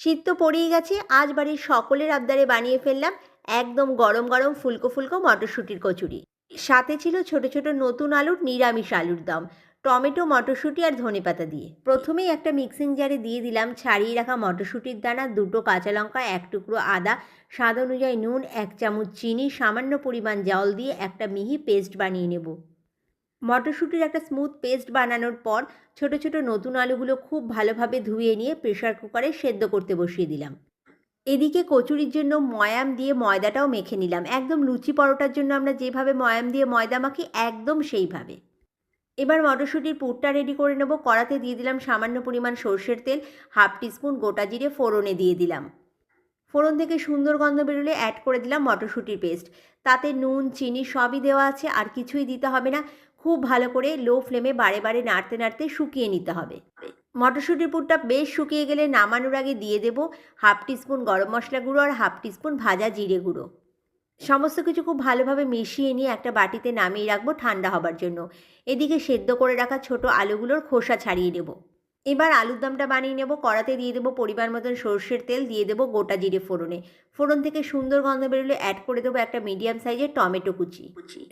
শীত তো পড়েই গেছে। আজ বাড়ির সকলের আবদারে বানিয়ে ফেললাম একদম গরম গরম ফুলকো ফুলকো মটরশুঁটির কচুরি। সাথে ছিল ছোট ছোট নতুন আলুর নিরামিষ আলুর দম, টমেটো, মটরশুঁটি আর ধনেপাতা দিয়ে। প্রথমেই একটা মিক্সিং জারে দিয়ে দিলাম ছাড়িয়ে রাখা মটরশুঁটির দানা, দুটো কাঁচা লঙ্কা, এক টুকরো আদা, স্বাদ অনুযায়ী নুন, এক চামচ চিনি, সামান্য পরিমাণ জল দিয়ে একটা মিহি পেস্ট বানিয়ে নেব। মটরশুঁটির একটা স্মুথ পেস্ট বানানোর পর ছোট ছোট নতুন আলুগুলো খুব ভালোভাবে ধুয়ে নিয়ে প্রেশার কুকারে সেদ্ধ করতে বসিয়ে দিলাম। এদিকে কচুরির জন্য ময়াম দিয়ে ময়দাটাও মেখে নিলাম। একদম লুচি পরোটার জন্য আমরা যেভাবে ময়াম দিয়ে ময়দা মাখি একদম সেইভাবে। এবার মটরশুঁটির পুরটা রেডি করে নেব। কড়াতে দিয়ে দিলাম সামান্য পরিমাণ সর্ষের তেল হাফ টিস্পুন গোটা জিরে ফোড়নে দিয়ে দিলাম। ফোড়ন থেকে সুন্দর গন্ধ বেরোলে অ্যাড করে দিলাম মটরশুঁটির পেস্ট তাতে নুন, চিনি সবই দেওয়া আছে, আর কিছুই দিতে হবে না। খুব ভালো করে লো ফ্লেমে বারে বারে নাড়তে নাড়তে শুকিয়ে নিতে হবে। মটরশুঁটির পুরটা বেশ শুকিয়ে গেলে নামানোর আগে দিয়ে দেবো হাফ টিস্পুন গরম মশলা গুঁড়ো আর হাফ টিস্পুন ভাজা জিরে গুঁড়ো। সমস্ত কিছু খুব ভালোভাবে মিশিয়ে নিয়ে একটা বাটিতে নামিয়ে রাখব ঠান্ডা হবার জন্য। এদিকে সেদ্ধ করে রাখা ছোট আলুগুলোর খোসা ছাড়িয়ে নেব। এবার আলুর দমটা বানিয়ে নেব। কড়াতে দিয়ে দেবো পরিমাণ মতন সর্ষের তেল দিয়ে দেবো গোটা জিরে ফোড়নে। ফোড়ন থেকে সুন্দর গন্ধ বেরোলে অ্যাড করে দেবো একটা মিডিয়াম সাইজের টমেটো কুচি।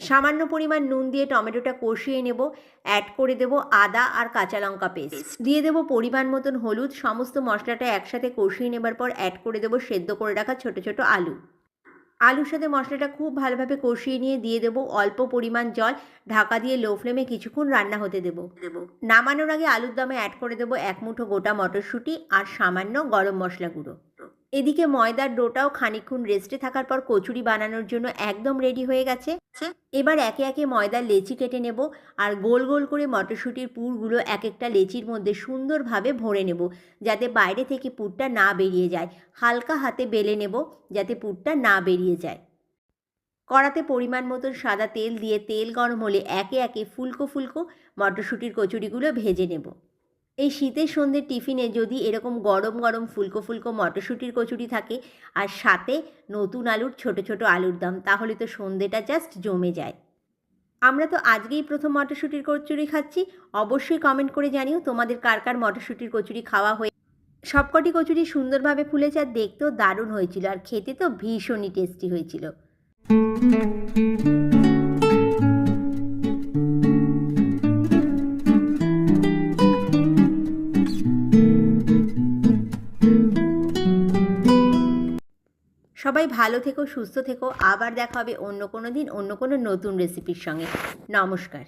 সামান্য পরিমাণ নুন দিয়ে টমেটোটা কষিয়ে নেব। অ্যাড করে দেবো আদা আর কাঁচা লঙ্কা পেস্ট দিয়ে দেবো পরিমাণ মতন হলুদ। সমস্ত মশলাটা একসাথে কষিয়ে নেবার পর অ্যাড করে দেবো সেদ্ধ করে রাখা ছোট ছোট আলু। আলুর সাথে মশলাটা খুব ভালোভাবে কষিয়ে নিয়ে দিয়ে দেবো। অল্প পরিমাণ জল ঢাকা দিয়ে লো ফ্লেমে কিছুক্ষণ রান্না হতে দেবো। দেবো। নামানোর আগে আলুর দমে অ্যাড করে দেবো এক মুঠো গোটা মটরশুঁটি আর সামান্য গরম মশলা গুঁড়ো। এদিকে ময়দার ডোটাও খানিকক্ষণ রেস্টে থাকার পর কচুরি বানানোর জন্য একদম রেডি হয়ে গেছে। এবার একে একে ময়দার লেচি কেটে নেব আর গোল গোল করে মটরশুঁটির পুরগুলো এক একটা লেচির মধ্যে সুন্দরভাবে ভরে নেব যাতে বাইরে থেকে পুরটা না বেরিয়ে যায়। হালকা হাতে বেলে নেব যাতে পুরটা না বেরিয়ে যায়। কড়াতে পরিমাণ মতন সাদা তেল দিয়ে তেল গরম হলে একে একে ফুলকো ফুলকো মটরশুঁটির কচুরিগুলো ভেজে নেব। এই শীতের সন্ধ্যের টিফিনে যদি এরকম গরম গরম ফুলকো ফুলকো মটরশুঁটির কচুরি থাকে আর সাথে নতুন আলুর ছোট ছোট আলুর দম, তাহলে তো সন্ধ্যেটা জাস্ট জমে যায়। আমরা তো আজকেই প্রথম মটরশুঁটির কচুরি খাচ্ছি। অবশ্যই কমেন্ট করে জানিও তোমাদের কার কার মটরশুঁটির কচুরি খাওয়া হয়ে সবকটি কচুরি সুন্দরভাবে ফুলেছে আর দেখতেও দারুণ হয়েছিল আর খেতে তো ভীষণই টেস্টি হয়েছিল। সবাই ভালো থেকো, সুস্থ থেকো। আবার দেখা হবে অন্য কোনো দিন, অন্য কোনো নতুন রেসিপির সঙ্গে। নমস্কার।